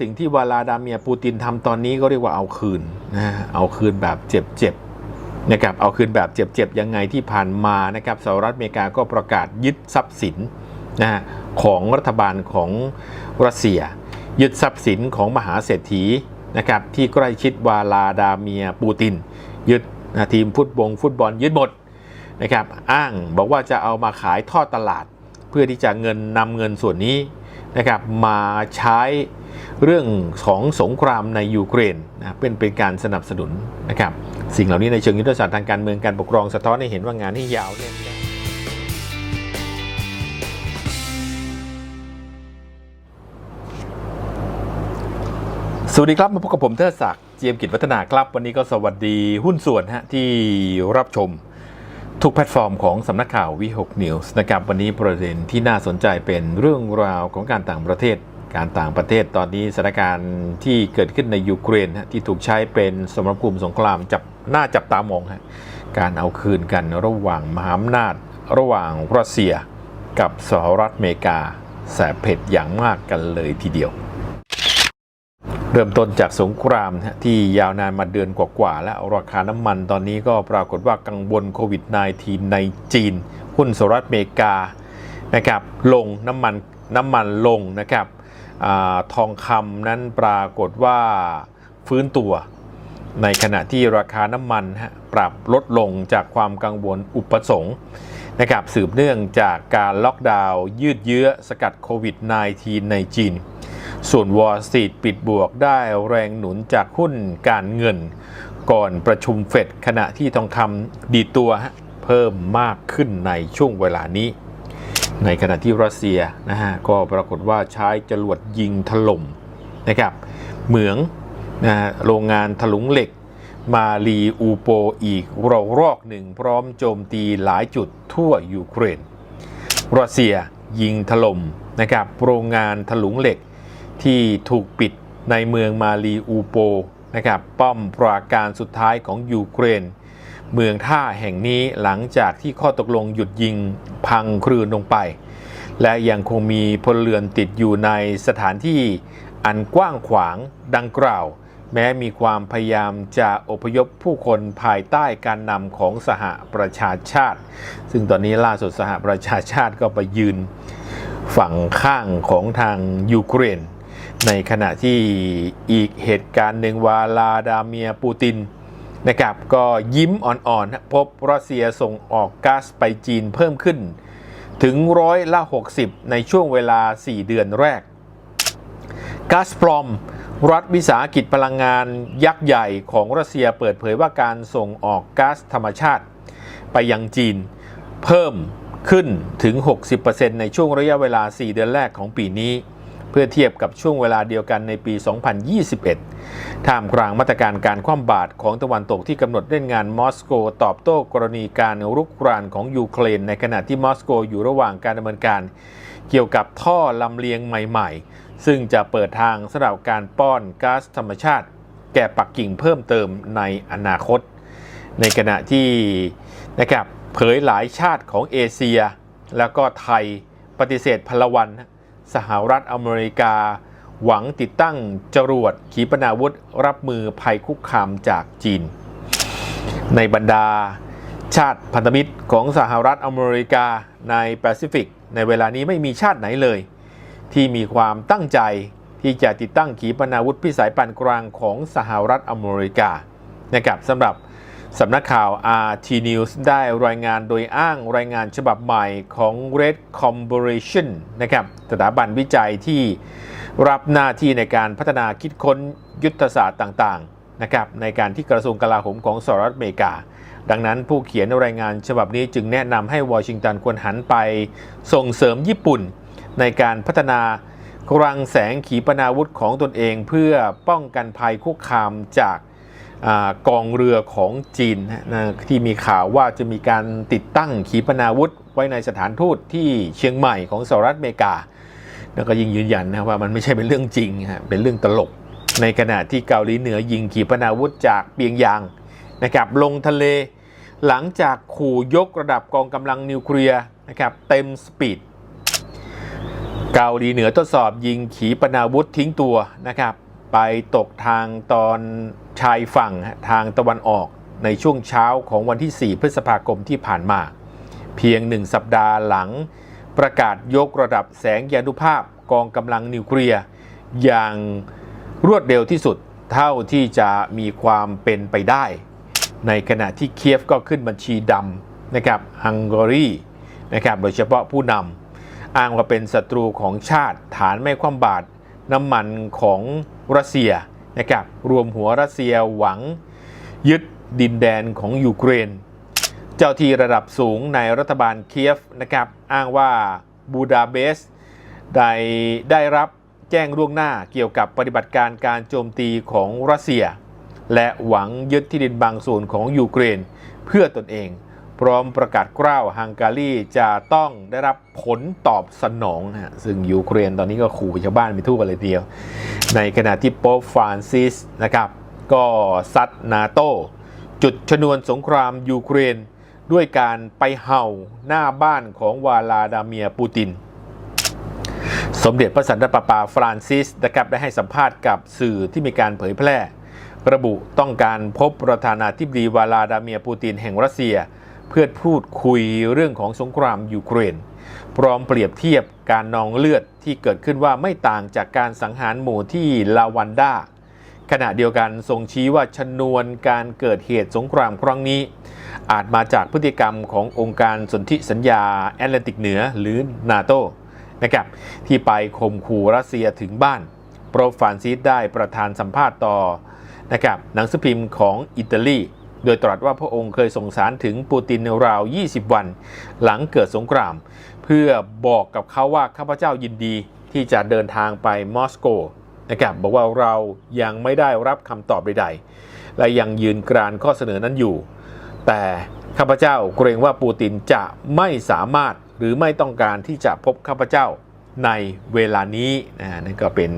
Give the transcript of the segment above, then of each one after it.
สิ่งที่วลาดาเมียปูตินทำตอนนี้ก็เรียกว่าเอาคืนนะเอาคืนแบบเจ็บๆนะครับเอาคืนแบบเจ็บๆยังไงที่ผ่านมานะครับสหรัฐอเมริกาก็ประกาศยึดทรัพย์สินนะฮะของรัฐบาลของรัสเซีย ยึดทรัพย์สินของมหาเศรษฐีนะครับที่ใกล้ชิดวาลาดาเมียปูติน ยึดนะทีมฟุตบงฟุตบอลยึดหมดนะครับอ้างบอกว่าจะเอามาขายทอดตลาด เพื่อที่จะเงินนำเงินส่วนนี้นะครับมาใช้ เรื่องของสงครามในยูเครนนะเป็นเป็นการสนับสนุนนะครับสิ่งเหล่านี้ในเชิงยุทธศาสตร์ทางการเมืองการปกครองสะท้อนให้เห็นว่างานที่ยาวเนี่ยสวัสดีครับมาพบกับผมเทอศักดิ์เจียมกิจวัฒนาครับ วันนี้ก็สวัสดีหุ้นส่วนฮะที่รับชมทุกแพลตฟอร์มของสำนักข่าววิหกนิวส์นะครับวันนี้ประเด็นที่น่าสนใจเป็นเรื่องราวของการต่างประเทศ การต่างประเทศตอนนี้สถานการณ์ที่เกิดขึ้นในยูเครนที่ถูกใช้เป็นสมรภูมิสงครามจับหน้าจับตามองการเอาคืนกันระหว่างมหาอำนาจ ระหว่างรัสเซียกับสหรัฐอเมริกาแสบเผ็ดอย่างมากกันเลยทีเดียว เริ่มต้นจากสงครามที่ยาวนานมาเดือนกว่าๆ แล้วราคาน้ำมันตอนนี้ก็ปรากฏว่ากังวลโควิด -19 ในจีน หุ้นสหรัฐอเมริกานะครับลงน้ำมันน้ำมันลงนะครับ ทองคำนั้นปรากฏว่าฟื้นตัว ในขณะที่ราคาน้ำมันปรับลดลงจากความกังวลอุปสงค์นะครับสืบเนื่องจากการล็อกดาวน์ยืดเยื้อสกัดโควิด -19 ในจีน ส่วนวอลสตรีทปิดบวกได้แรงหนุนจากหุ้นการเงิน ก่อนประชุมเฟดขณะที่ทองคำดีตัวเพิ่มมากขึ้นในช่วงเวลานี้ ในขณะที่รัสเซียนะฮะก็ปรากฏว่าใช้จรวดยิงถล่มนะครับเหมืองนะโรงงานถลุงเหล็กมาลีอูโปอีกระรอกหนึ่งพร้อมโจมตีหลายจุดทั่วยูเครน รัสเซียยิงถล่มนะครับโรงงานถลุงเหล็กที่ถูกปิดในเมืองมาลีอูโปนะครับป้อมปราการสุดท้ายของยูเครน เมืองท่าแห่งนี้หลังจากที่ข้อตกลงหยุดยิงพังคลืนลงไป และยังคงมีพลเรือนติดอยู่ในสถานที่อันกว้างขวางดังกล่าว แม้มีความพยายามจะอพยพผู้คนภายใต้การนำของสหประชาชาติ ซึ่งตอนนี้ล่าสุดสหประชาชาติก็ไปยืนฝั่งข้างของทางยูเครน ในขณะที่อีกเหตุการณ์หนึ่งวาลาดาเมียปูติน นะครับก็ยิ้มอ่อนๆพบรัสเซียส่งออกก๊าซไปจีนเพิ่มขึ้น ถึงร้อยละ 60 ในช่วงเวลา 4 เดือนแรกก๊าซปรอม รัฐวิสาหกิจพลังงานยักษ์ใหญ่ของรัสเซียเปิดเผยว่าการส่งออกก๊าซธรรมชาติ ไปยังจีนเพิ่มขึ้นถึง 60%ในช่วงระยะเวลา 4 เดือนแรกของปีนี้ เพื่อเทียบกับช่วงเวลาเดียวกันในปี 2021 ท่ามกลางมาตรการการคว่ำบาตรของตะวันตกที่กำหนดเล่นงานมอสโกตอบโต้กรณีการรุกรานของยูเครน ในขณะที่มอสโกอยู่ระหว่างการดำเนินการ เกี่ยวกับท่อลำเลียงใหม่ ๆ ซึ่งจะเปิดทางสำหรับการป้อนก๊าซธรรมชาติ แก่ปักกิ่งเพิ่มเติมในอนาคต ในขณะที่นะครับเผยหลายชาติของเอเชีย แล้วก็ไทยปฏิเสธพลวัน สหรัฐอเมริกา หวังติดตั้งจรวดขีปนาวุธรับมือภัยคุกคามจากจีน ในบรรดา ชาติพันธมิตรของสหรัฐอเมริกาในแปซิฟิก ในเวลานี้ไม่มีชาติไหนเลย ที่มีความตั้งใจที่จะติดตั้งขีปนาวุธพิสัยปานกลางของสหรัฐอเมริกานะครับสำหรับ สำนักข่าว RT News ได้รายงานโดยอ้างรายงานฉบับใหม่ของ Red Collaboration นะครับสถาบันวิจัยที่รับหน้าที่ในการพัฒนาคิดค้นยุทธศาสตร์ต่างๆนะครับในการที่กระทรวงกลาโหมของสหรัฐอเมริกา ดังนั้นผู้เขียนรายงานฉบับนี้จึงแนะนำให้วอชิงตันควรหันไปส่งเสริมญี่ปุ่น ในการพัฒนากรังแสงขีปนาวุธของตนเองเพื่อป้องกันภัยคุกคามจาก อกองเรือของจีนนะที่มีข่าวว่าจะมีการติดตั้งขีปนาวุธ ไว้ในสถานทูตที่เชียงใหม่ของสหรัฐอเมริกาแล้วก็ยิงยืนยันนะว่ามันไม่ใช่เป็นเรื่องจริงฮะเป็นเรื่องตลก ในขณะที่เกาหลีเหนือยิงขีปนาวุธจากเปียงยางนะครับลงทะเลหลังจากขู่ยกระดับกองกำลังนิวเคลียร์นะครับเต็มสปีดเกาหลีเหนือทดสอบยิงขีปนาวุธทิ้งตัวนะครับ ไปตกทางตอนชายฝั่งทางตะวันออกในช่วงเช้าของวันที่ 4 พฤษภาคมที่ผ่านมา เพียงหนึ่งสัปดาห์หลัง ประกาศยกระดับแสงยานุภาพกองกำลังนิวเคลียร์อย่างรวดเร็วที่สุดเท่าที่จะมีความเป็นไปได้ ในขณะที่เคียฟก็ขึ้นบัญชีดำนะครับฮังการีนะครับโดยเฉพาะผู้นำอ้างว่าเป็นศัตรูของชาติฐานไม่ความบาตร น้ำมันของรัสเซียนะครับรวมหัวรัสเซียหวังยึดดินแดนของยูเครน เจ้าที่ระดับสูงในรัฐบาลเคียฟนะครับอ้างว่าบูดาเปสต์ได้ได้รับแจ้งล่วงหน้าเกี่ยวกับปฏิบัติการการโจมตีของรัสเซีย และหวังยึดที่ดินบางส่วนของยูเครนเพื่อตนเอง พร้อมประกาศกล้าวฮังการีจะต้องได้รับผลตอบสนองฮะซึ่งยูเครนตอนนี้ก็ขู่ชาวบ้านไปทั่วเลยเดียว ในขณะที่โป๊ปฟรานซิสนะครับก็ซัดนาโตจุดชนวนสงครามยูเครนด้วยการไปเห่าหน้าบ้านของวาลาดาเมียปูติน สมเด็จพระสันตะปาปาฟรานซิสนะครับได้ให้สัมภาษณ์กับสื่อที่มีการเผยแพร่ ระบุต้องการพบประธานาธิบดีวาลาดาเมียปูตินแห่งรัสเซีย เพื่อพูดคุยเรื่องของสงครามยูเครน พร้อมเปรียบเทียบการนองเลือดที่เกิดขึ้นว่าไม่ต่างจากการสังหารหมู่ที่ลาวันดาขณะเดียวกันทรงชี้ว่าชนวนการเกิดเหตุสงครามครั้งนี้ อาจมาจากพฤติกรรมขององค์การสนธิสัญญาแอตแลนติกเหนือหรือนาโตนะครับที่ไปข่มขู่รัสเซียถึงบ้าน โปรฟานซิสได้ประธานสัมภาษณ์ต่อนะครับหนังสือพิมพ์ของอิตาลี โดยตรัสว่าพระองค์เคยส่งสารถึงปูตินราว 20 วัน หลังเกิดสงคราม เพื่อบอกกับเขาว่าข้าพเจ้ายินดีที่จะเดินทางไปมอสโกนะครับบอกว่าเรายังไม่ได้รับคำตอบใดๆ และยังยืนกรานข้อเสนอนั้นอยู่ แต่ข้าพเจ้าเกรงว่าปูตินจะไม่สามารถหรือไม่ต้องการที่จะพบข้าพเจ้า ในเวลานี้นะนั่นก็เป็น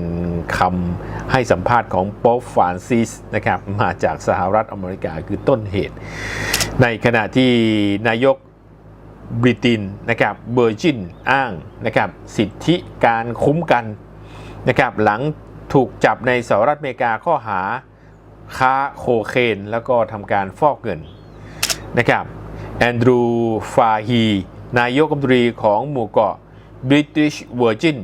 คำให้สัมภาษณ์ของป๊ปฟานซิสนะครับมาจากสหรัฐอเมริกาคือต้นเหตุ ในขณะที่นายกบริตินนะครับเบอร์จินอ้างนะครับสิทธิการคุ้มกันนะครับหลังถูกจับในสหรัฐอเมริกาข้อหาค้าโคเคน แล้วก็ทำการฟอกเงินนะครับแอนดรูฟาฮี นายกรัฐมนตรีของหมู่เกาะ British Virgin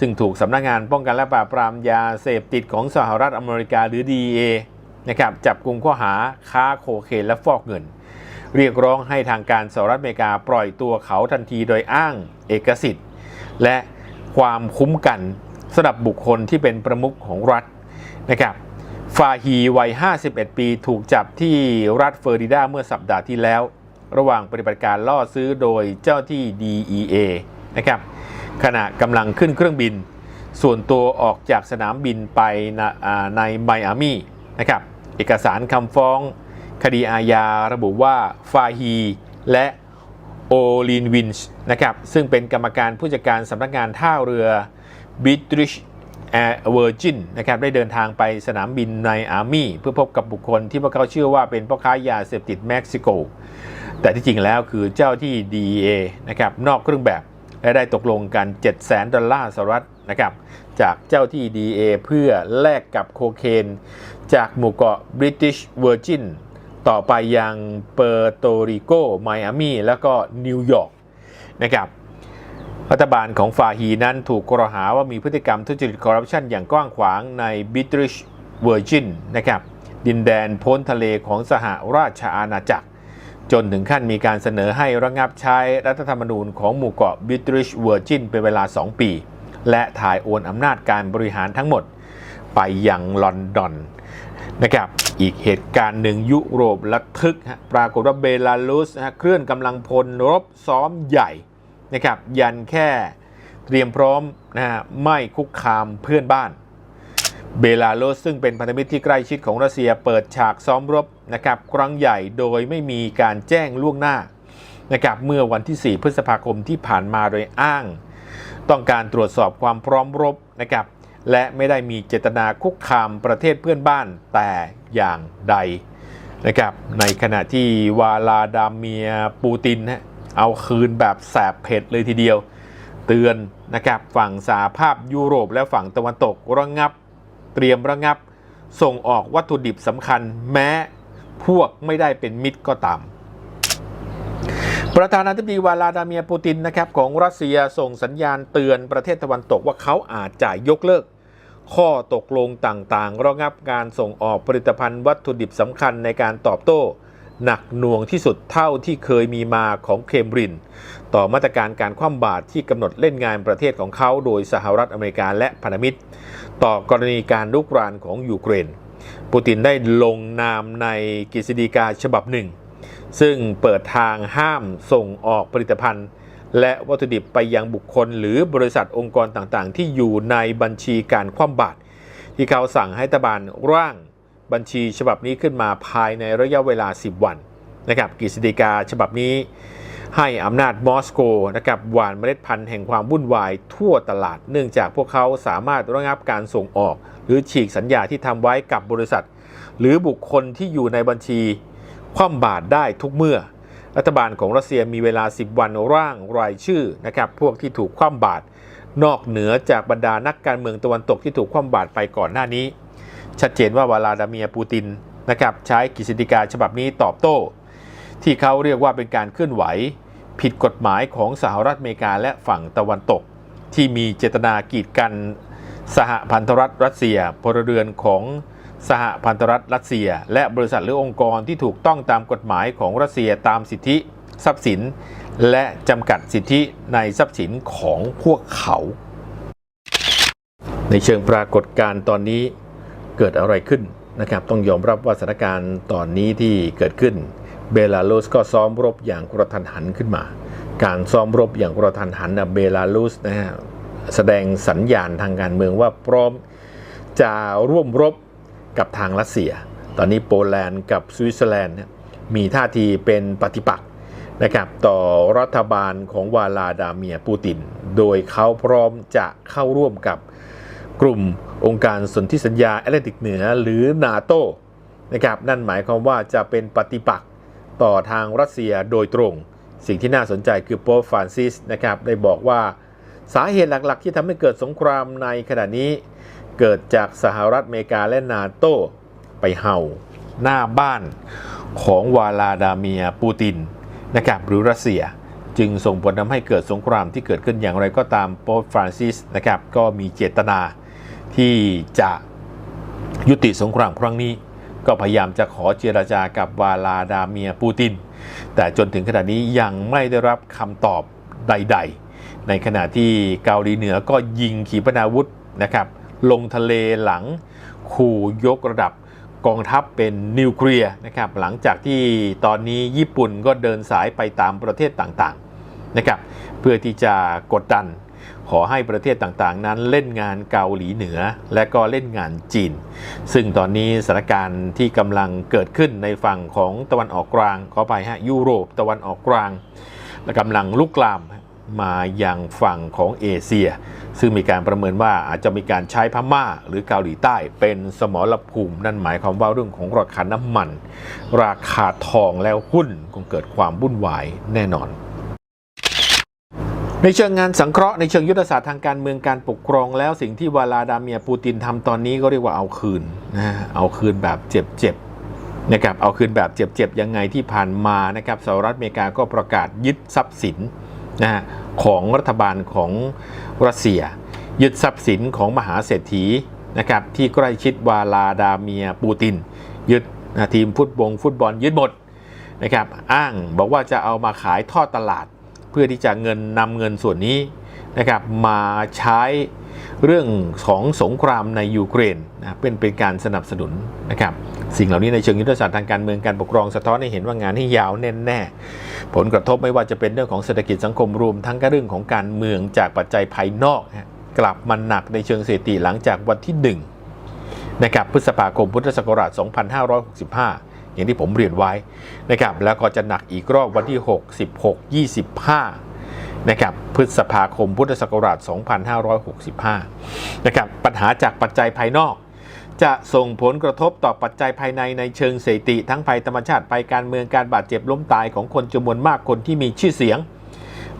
ซึ่งถูกสำนักงานป้องกันและปราบปรามยาเสพติดของสหรัฐอเมริกาหรือ DEA นะครับจับกลุ่มข้อหาค้าโคเคนและฟอกเงิน เรียกร้องให้ทางการสหรัฐอเมริกาปล่อยตัวเขาทันทีโดยอ้างเอกสิทธิ์ และความคุ้มกันสำหรับบุคคลที่เป็นประมุขของรัฐนะครับฟาฮีวัย 51 ปีถูกจับที่รัฐเฟอร์ดิดาเมื่อสัปดาห์ที่แล้ว ระหว่างปฏิบัติการล่อซื้อโดยเจ้าที่ DEA นะครับขณะกำลังขึ้นเครื่องบิน ส่วนตัวออกจากสนามบินไปในไมอามีนะครับเอกสารคำฟ้อง คดีอาญาระบุว่าฟาฮีและโอลินวินช์นะครับซึ่งเป็นกรรมการผู้จัดการสำนักงานท่าเรือบิทริชแอร์เวอร์จินนะครับได้เดินทางไปสนามบินในอาร์มี่ เพื่อพบกับบุคคลที่พวกเขาเชื่อว่าเป็นพ่อค้ายาเสพติดเม็กซิโก แต่ที่จริงแล้วคือเจ้าที่ DEA นะครับนอกเครื่องแบบ และได้ตกลงกัน7 0 0 0 0 0ดอลลาร์สหรัฐนะครับจากเจ้าที่ DA เพื่อแลกกับโคเคน จากหมู่เกาะ British Virgin ต่อไปยังเปอร์โตริโก ไมอามีแล้วก็นิวยอร์กนะครับรัฐบาลของฟาฮีนั้นถูกกล่าวหาว่ามีพฤติกรรมทุจริตคอร์รัปชันอย่างกว้างขวางในบิทริชเวอร์จินนะครับดินแดนพ้นทะเลของสหราชอาณาจักร จนถึงขั้นมีการเสนอให้ระงับใช้รัฐธรรมนูญของหมู่เกาะบิทริชเวอร์จินเป็นเวลา 2 ปี และถ่ายโอนอำนาจการบริหารทั้งหมด ไปยังลอนดอนนะครับอีกเหตุการณ์หนึ่งยุโรประทึกปรากฏว่าเบลารุสฮะเคลื่อนกำลังพลรบซ้อมใหญ่นะครับยันแค่เตรียมพร้อมนะฮะไม่คุกคามเพื่อนบ้าน เบลารุสซึ่งเป็นพันธมิตรที่ใกล้ชิดของรัสเซียเปิดฉากซ้อมรบนะครับครั้งใหญ่โดยไม่มีการแจ้งล่วงหน้านะครับเมื่อวันที่ 4 พฤษภาคมที่ผ่านมาโดยอ้าง ต้องการตรวจสอบความพร้อมรบนะครับและไม่ได้มีเจตนาคุกคามประเทศเพื่อนบ้านแต่อย่างใดนะครับในขณะที่วาลาดาเมียปูตินฮะเอาคืนแบบแสบเผ็ดเลยทีเดียว เตือนนะครับฝั่งสหภาพยุโรปและฝั่งตะวันตกระงับ เตรียมระงับ ส่งออกวัตถุดิบสำคัญแม้พวกไม่ได้เป็นมิตรก็ตาม ประธานาธิบดีวลาดาเมียปูตินนะครับของรัสเซียส่งสัญญาณเตือนประเทศตะวันตกว่าเขาอาจจะยกเลิก ข้อตกลงต่างๆ ระงับการส่งออกผลิตภัณฑ์วัตถุดิบสำคัญในการตอบโต้หนักหน่วงที่สุดเท่าที่เคยมีมาของเคมบริน ต่อมาตรการการคว่ำบาตรที่กำหนดเล่นงานประเทศของเขาโดยสหรัฐอเมริกาและพันธมิตร ต่อกรณีการลุกรานของยูเครน ปูตินได้ลงนามในกฤษฎีกาฉบับหนึ่ง ซึ่งเปิดทางห้ามส่งออกผลิตภัณฑ์ และวัตถุดิบไปยังบุคคล หรือบริษัทองค์กรต่างๆ ที่อยู่ในบัญชีการคว่ำบาตรที่เขาสั่งให้รัฐบาลร่างบัญชีฉบับนี้ขึ้นมาภายในระยะเวลา 10 วันนะครับกฤษฎีกาฉบับนี้ ให้อำนาจมอสโกนะครับหวานเมล็ดพันธุ์แห่งความวุ่นวายทั่วตลาด เนื่องจากพวกเขาสามารถระงับการส่งออก หรือฉีกสัญญาที่ทำไว้กับบริษัท หรือบุคคลที่อยู่ในบัญชี คว่ำบาตรได้ทุกเมื่อ รัฐบาลของรัสเซียมีเวลา 10 วันร่างรายชื่อนะครับพวกที่ถูกคว่ำบาตรนอกเหนือจากบรรดานักการเมืองตะวันตกที่ถูกคว่ำบาตรไปก่อนหน้านี้ ชัดเจนว่าวลาดาเมียปูตินนะครับใช้กฤษฎีกาฉบับนี้ตอบโต้ ที่เขาเรียกว่าเป็นการเคลื่อนไหว ผิดกฎหมายของสหรัฐอเมริกาและฝั่งตะวันตก ที่มีเจตนากีดกันสหพันธรัฐรัสเซียพลเรือนของสหพันธรัฐรัสเซีย และบริษัทหรือองค์กรที่ถูกต้องตามกฎหมายของรัสเซียตามสิทธิทรัพย์สิน และจำกัดสิทธิในทรัพย์สินของพวกเขา ในเชิงปรากฏการณ์ตอนนี้เกิดอะไรขึ้นนะครับ ต้องยอมรับว่าสถานการณ์ตอนนี้ที่เกิดขึ้น เบลารุสก็ซ้อมรบอย่างกระทันหันขึ้นมา การซ้อมรบอย่างกระทันหันนะเบลารุสนะฮะแสดงสัญญาณทางการเมืองว่าพร้อมจะร่วมรบกับทางรัสเซีย ตอนนี้โปแลนด์กับสวิตเซอร์แลนด์มีท่าทีเป็นปฏิปักษ์นะครับต่อรัฐบาลของวาลาดาเมียปูติน โดยเขาพร้อมจะเข้าร่วมกับกลุ่มองค์การสนธิสัญญาแอตแลนติกเหนือหรือนาโตนะครับนั่นหมายความว่าจะเป็นปฏิปักษ์ ต่อทางรัสเซียโดยตรง สิ่งที่น่าสนใจคือโป๊ปฟรานซิสนะครับได้บอกว่าสาเหตุหลักๆ ที่ทำให้เกิดสงครามในขณะนี้ เกิดจากสหรัฐอเมริกาและนาโตไปเห่า หน้าบ้านของวาลาดาเมียปูตินนะครับหรือรัสเซียจึงส่งผลทำให้เกิดสงครามที่เกิดขึ้นอย่างไรก็ตามโป๊ปฟรานซิสนะครับก็มีเจตนาที่จะยุติสงครามครั้งนี้ ก็พยายามจะขอเจรจากับวาลาดาเมียปูติน แต่จนถึงขณะนี้ยังไม่ได้รับคำตอบใด ๆ ในขณะที่เกาหลีเหนือก็ยิงขีปนาวุธนะครับลงทะเลหลังขู่ยกระดับกองทัพเป็นนิวเคลียร์นะครับหลังจากที่ตอนนี้ญี่ปุ่นก็เดินสายไปตามประเทศต่างๆนะครับเพื่อที่จะกดดัน ขอให้ประเทศต่างๆ นั้นเล่นงานเกาหลีเหนือ และก็เล่นงานจีน ซึ่งตอนนี้สถานการณ์ที่กำลังเกิดขึ้นในฝั่งของตะวันออกกลางขอไปฮะยุโรปตะวันออกกลางและกำลังลุกลามมาอยังฝั่งของเอเชีย ซึ่งมีการประเมินว่าอาจจะมีการใช้พม่าหรือเกาหลีใต้เป็นสมรภูมิ นั่นหมายความว่าเรื่องของราคาน้ำมัน ราคาทองแล้วหุ้นคงเกิดความวุ่นวายแน่นอน ในเชิงงานสังเคราะห์ในเชิงยุทธศาสตร์ทางการเมืองการปกครองแล้วสิ่งที่วลาดาเมียปูตินทำตอนนี้ก็เรียกว่าเอาคืนนะเอาคืนแบบเจ็บๆนะครับเอาคืนแบบเจ็บๆยังไงที่ผ่านมานะครับสหรัฐอเมริกาก็ประกาศยึดทรัพย์สินนะของรัฐบาลของรัสเซีย ยึดทรัพย์สินของมหาเศรษฐีนะครับที่ใกล้ชิดวาลาดาเมียปูติน ยึดนะทีมฟุตบอลฟุตบอลยึดหมดนะครับอ้างบอกว่าจะเอามาขายทอดตลาด เพื่อที่จะเงินนำเงินส่วนนี้นะครับมาใช้เรื่องของสงครามในยูเครนนะเป็นเป็นการสนับสนุนนะครับสิ่งเหล่านี้ในเชิงยุทธศาสตร์ทางการเมืองการปกครองสะท้อนให้เห็นว่างานที่ยาวแน่แน่ผลกระทบไม่ว่าจะเป็นเรื่องของเศรษฐกิจสังคมรวม ทั้งก็เรื่องของการเมืองจากปัจจัยภายนอกกลับมาหนักในเชิงเศรษฐกิจหลังจากวันที่1นะครับพฤษภาคมพุทธศักราช 2565 อย่างที่ผมเรียนไว้นะครับแล้วก็จะหนักอีกรอบวันที่ 6 16 25นะครับพฤษภาคมพุทธศักราช 2565นะครับปัญหาจากปัจจัยภายนอก จะส่งผลกระทบต่อปัจจัยภายในในเชิงเสถิติทั้งภัยธรรมชาติภัยการเมืองการบาดเจ็บล้มตายของคนจำนวนมากคนที่มีชื่อเสียง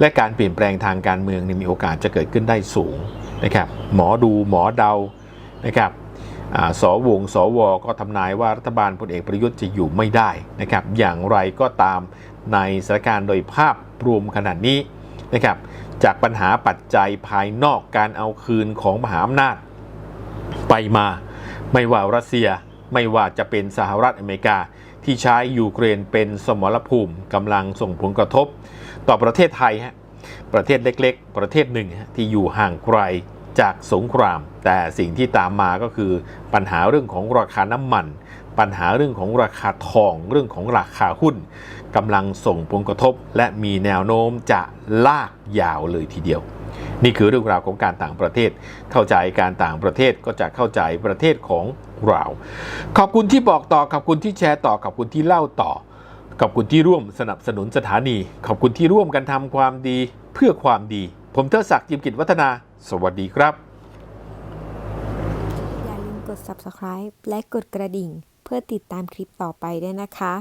และการเปลี่ยนแปลงทางการเมืองมีโอกาสจะเกิดขึ้นได้สูงนะครับหมอดูหมอเดานะครับ สวงสวก็ทำนายว่ารัฐบาลพลเอกประยุทธ์จะอยู่ไม่ได้นะครับ อย่างไรก็ตามในสถานการณ์โดยภาพรวมขนาดนี้นะครับ จากปัญหาปัจจัยภายนอกการเอาคืนของมหาอำนาจ ไปมา ไม่ว่ารัสเซียไม่ว่าจะเป็นสหรัฐอเมริกาที่ใช้ยูเครนเป็นสมรภูมิกำลังส่งผลกระทบ ต่อประเทศไทยฮะประเทศเล็ก ๆ ประเทศหนึ่งฮะที่อยู่ห่างไกล จากสงคราม แต่สิ่งที่ตามมาก็คือปัญหาเรื่องของราคาน้ำมัน ปัญหาเรื่องของราคาทอง เรื่องของราคาหุ้นกำลังส่งผลกระทบ และมีแนวโน้มจะลากยาวเลยทีเดียว นี่คือเรื่องราวของการต่างประเทศ เข้าใจการต่างประเทศก็จะเข้าใจประเทศของเราขอบคุณที่บอกต่อขอบคุณที่แชร์ต่อขอบคุณที่เล่าต่อขอบคุณที่ร่วมสนับสนุนสถานี ขอบคุณที่ร่วมกันทำความดีเพื่อความดี ผมเทดศักดิ์จิมกิจวัฒนา สวัสดีครับ อย่าลืมกด subscribe และกดกระดิ่ง เพื่อติดตามคลิปต่อไปด้วยนะคะ